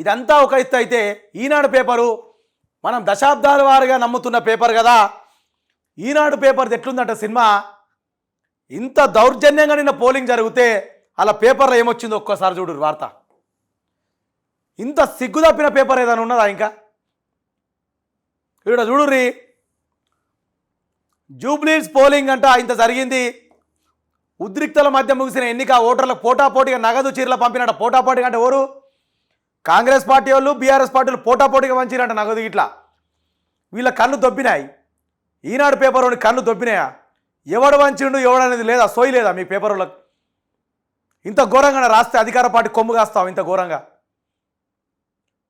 ఇదంతా ఒక ఎత్తు అయితే ఈనాడు పేపరు మనం దశాబ్దాల వారుగా నమ్ముతున్న పేపర్ కదా. ఈనాడు పేపర్ ఎట్లుందంట సినిమా ఇంత దౌర్జన్యంగా నిన్న పోలింగ్ జరిగితే అలా పేపర్లో ఏమొచ్చిందో ఒక్కసారి చూడు వార్త. ఇంత సిగ్గు తప్పిన పేపర్ ఏదైనా ఉన్నదా ఇంకా? ఇక్కడ చూడుర్రి జూబ్లీస్ పోలింగ్ అంట ఇంత జరిగింది. ఉద్రిక్తల మధ్య ముగిసిన ఎన్నిక ఓటర్లకు పోటాపోటీగా నగదు చీరలు పంపినట పోటాపోటీగా అంటే ఎవరు? కాంగ్రెస్ పార్టీ వాళ్ళు బీఆర్ఎస్ పార్టీలు పోటాపోటీగా వంచిరంట నగదు ఇట్లా. వీళ్ళ కళ్ళు దొబ్బినాయి. ఈనాడు పేపర్ వాడి కన్ను దొబ్బినాయా? ఎవడు వంచిండు ఎవడు అనేది లేదా? సోయి లేదా మీ పేపర్ వాళ్ళకి? ఇంత ఘోరంగా రాస్తే అధికార పార్టీ కొమ్ము కాస్తావు ఇంత ఘోరంగా?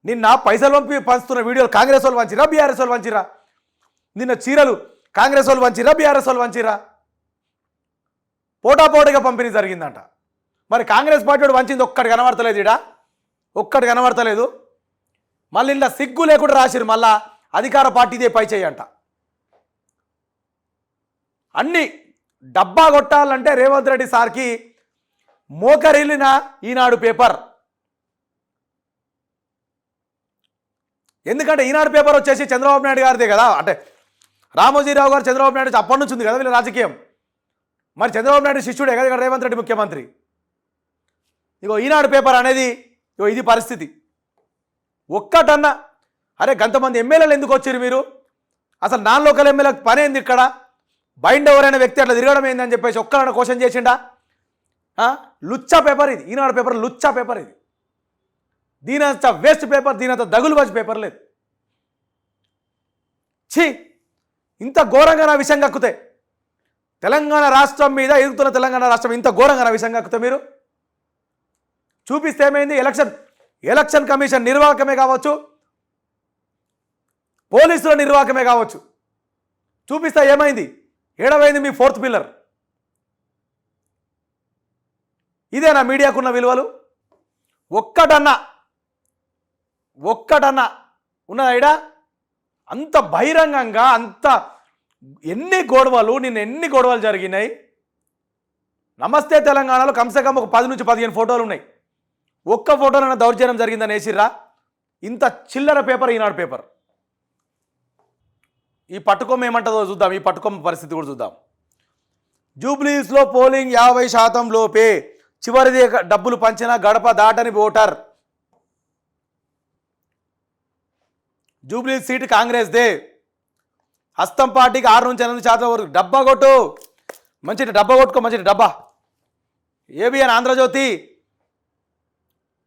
నిన్న పైసలు పంపి పంచుతున్న వీడియోలు కాంగ్రెస్ వాళ్ళు వంచిరా బీఆర్ఎస్ వాళ్ళు వంచిరా? నిన్న చీరలు కాంగ్రెస్ వాళ్ళు వంచిరా బీఆర్ఎస్ వాళ్ళు వంచిరా? పోటాపోటీగా పంపిణీ జరిగిందంట. మరి కాంగ్రెస్ పార్టీ వాడు వంచింది ఒక్కటి కనబడతలేదు ఇడా ఒక్కటి కనబడతలేదు. మళ్ళీ ఇలా సిగ్గు లేకుండా రాసిరు మళ్ళా అధికార పార్టీదే పై చేయంట అన్నీ డబ్బా కొట్టాలంటే రేవంత్ రెడ్డి సార్కి మోకరిల్లిన ఈనాడు పేపర్. ఎందుకంటే ఈనాడు పేపర్ వచ్చేసి చంద్రబాబు నాయుడు గారిదే కదా అంటే రామోజీరావు గారు చంద్రబాబు నాయుడు అప్పటి నుంచి ఉంది కదా వీళ్ళ రాజకీయం. మరి చంద్రబాబు నాయుడు శిష్యుడే కదా ఇక్కడ రేవంత్ రెడ్డి ముఖ్యమంత్రి. ఇగో ఈనాడు పేపర్ అనేది ఇది పరిస్థితి. ఒక్కటన్నా అరే గంతమంది ఎమ్మెల్యేలు ఎందుకు వచ్చారు మీరు? అసలు నాన్ లోకల్ ఎమ్మెల్యేలకు పని ఏంది ఇక్కడ? బైండ్ ఎవరైన వ్యక్తి అట్లా తిరగడం ఏందని చెప్పేసి ఒక్కడన్నా క్వశ్చన్ చేసిండా? లుచ్చా పేపర్ ఇది. ఈనాడు పేపర్ లుచ్చా పేపర్ ఇది. దీనంత వేస్ట్ పేపర్ దీనంత దగులు బాజు పేపర్ లేదు. ఛీ! ఇంత ఘోరంగా నా విషయం కక్కుతే తెలంగాణ రాష్ట్రం మీద ఎదుగుతున్న తెలంగాణ రాష్ట్రం ఇంత ఘోరంగా నా విషయం కక్కుతే మీరు? చూపిస్తే ఏమైంది? ఎలక్షన్ ఎలక్షన్ కమిషన్ నిర్వాహకమే కావచ్చు. పోలీసుల నిర్వాహకమే కావచ్చు. చూపిస్తే ఏమైంది? ఏడవైంది మీ ఫోర్త్ పిల్లర్ ఇదేనా మీడియాకున్న విలువలు? ఒక్కటన్నా ఒక్కటన్నా ఉన్నదా ఇడా అంత బహిరంగంగా అంత ఎన్ని గొడవలు నిన్న ఎన్ని గొడవలు జరిగినాయి? నమస్తే తెలంగాణలో కమ్సే కమ్ ఒక పది నుంచి పదిహేను ఫోటోలు ఉన్నాయి. ఒక్క ఫోటోనైనా దౌర్జన్యం జరిగిందని వేసిర్రా? ఇంత చిల్లర పేపర్ ఈనాడు పేపర్. ఈ పట్టుకొమ్మ ఏమంటుందో చూద్దాం ఈ పట్టుకొమ్మ పరిస్థితి కూడా చూద్దాం. జూబ్లీస్లో పోలింగ్ యాభై శాతం లోపే. చివరిది డబ్బులు పంచిన గడప దాటని ఓటర్. జూబ్లీ సీట్ కాంగ్రెస్దే. హస్తం పార్టీకి ఆరు నుంచి ఎనిమిది శాతం వరకు డబ్బా కొట్టు. మంచి డబ్బా కొట్టుకో మంచి డబ్బా. ఏబిఎన్ ఆంధ్రజ్యోతి.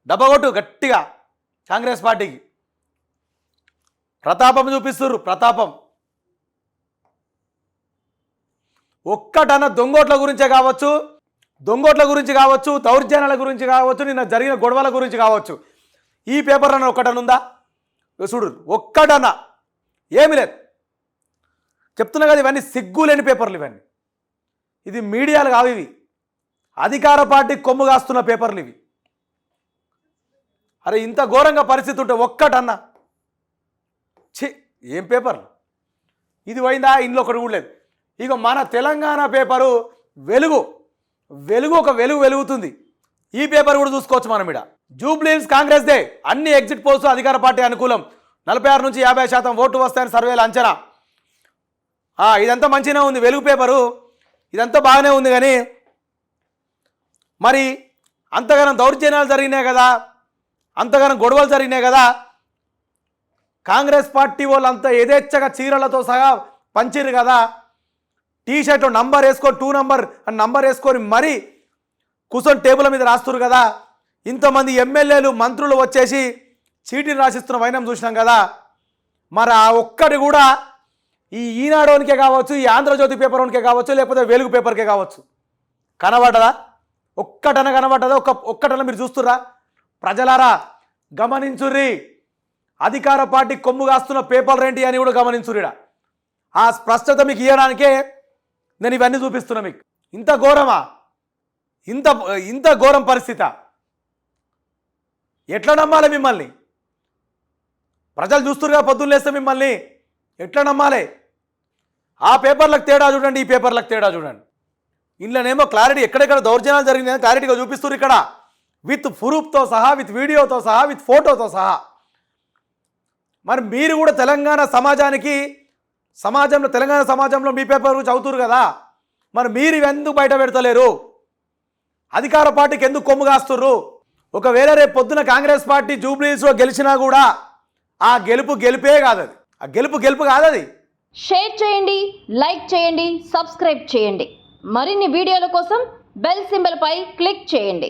డబ్బగొట్టు గట్టిగా కాంగ్రెస్ పార్టీకి. ప్రతాపం చూపిస్తున్నారు ప్రతాపం. ఒక్కటన్న దొంగోట్ల గురించే కావచ్చు దొంగోట్ల గురించి కావచ్చు దౌర్జన్యాల గురించి కావచ్చు నిన్న జరిగిన గొడవల గురించి కావచ్చు. ఈ పేపర్ అన్న ఒక్కటనుందా చూడు ఒక్కటన్నా. ఏమి లేదు. చెప్తున్నా కదా ఇవన్నీ సిగ్గు లేని పేపర్లు ఇవన్నీ. ఇది మీడియాలు కావు ఇవి. అధికార పార్టీ కొమ్ము కాస్తున్న పేపర్లు ఇవి. అరే ఇంత ఘోరంగా పరిస్థితి ఉంటే ఒక్కటన్నా. ఛీ ఏం పేపర్లు ఇది పోయిందా? ఇందులో ఒకటి కూడా లేదు. ఇక మన తెలంగాణ పేపరు వెలుగు. వెలుగు ఒక వెలుగు వెలుగుతుంది. ఈ పేపర్ కూడా చూసుకోవచ్చు మనం ఇక్కడ జూబ్లీన్స్ కాంగ్రెస్ దే అన్ని ఎగ్జిట్ పోల్స్ అధికార పార్టీ అనుకూలం. నలభై ఆరు నుంచి యాభై శాతం ఓటు వస్తాయని సర్వేల అంచనా. ఇదంతా మంచిగానే ఉంది. వెలుగు పేపరు. ఇదంతా బాగానే ఉంది కానీ మరి అంతగానం దౌర్జన్యాలు జరిగినాయి కదా. అంతగానం గొడవలు జరిగినాయి కదా. కాంగ్రెస్ పార్టీ వాళ్ళంతా యథేచ్ఛగా చీరలతో సహా పంచిరు కదా. టీ షర్ట్లో నంబర్ వేసుకొని టూ నంబర్ అని నంబర్ వేసుకొని మరీ కూర్చొని టేబుల్ మీద రాస్తురు కదా. ఇంతమంది ఎమ్మెల్యేలు మంత్రులు వచ్చేసి చీటీని రాసిస్తున్న వైనం చూసినాం కదా. మరి ఆ ఒక్కటి కూడా ఈ ఈనాడోనికే కావచ్చు ఈ ఆంధ్రజ్యోతి పేపర్కే కావచ్చు లేకపోతే వెలుగు పేపర్కే కావచ్చు. కనబడదా ఒక్కటన కనబడ్డదా? ఒక్క ఒక్కటన మీరు చూస్తురా ప్రజలారా గమనించుర్రి. అధికార పార్టీ కొమ్ము కాస్తున్న పేపర్లు ఏంటి అని కూడా గమనించుర్రిడా. ఆ స్పష్టత మీకు ఇవ్వడానికే నేను ఇవన్నీ చూపిస్తున్నా మీకు. ఇంత ఘోరమా? ఇంత ఇంత ఘోరం పరిస్థితి. ఎట్లా నమ్మాలి మిమ్మల్ని? ప్రజలు చూస్తురుగా పొద్దున్నేస్తే మిమ్మల్ని. ఎట్లా నమ్మాలి? ఆ పేపర్లకు తేడా చూడండి ఈ పేపర్లకు తేడా చూడండి. ఇంట్లోనేమో క్లారిటీ ఎక్కడెక్కడ దౌర్జన్యాలు జరిగింది క్లారిటీగా చూపిస్తున్నారు ఇక్కడ. విత్ ప్రూఫ్తో సహా విత్ వీడియోతో సహా విత్ ఫోటోతో సహా. మరి మీరు కూడా తెలంగాణ సమాజానికి సమాజంలో తెలంగాణ సమాజంలో మీ పేపర్ చదువుతురు కదా. మరి మీరు ఎందుకు బయట పెడతలేరు? అధికార పార్టీకి ఎందుకు కొమ్ము కాస్తుర్రు? ఒకవేళ రేపు పొద్దున కాంగ్రెస్ పార్టీ జూబ్లీస్లో గెలిచినా కూడా ఆ గెలుపు గెలుపే కాదు ఆ గెలుపు గెలుపు కాదు అది షేర్ చేయండి లైక్ చేయండి సబ్స్క్రైబ్ చేయండి. మరిన్ని వీడియోల కోసం బెల్ సింబల్పై క్లిక్ చేయండి.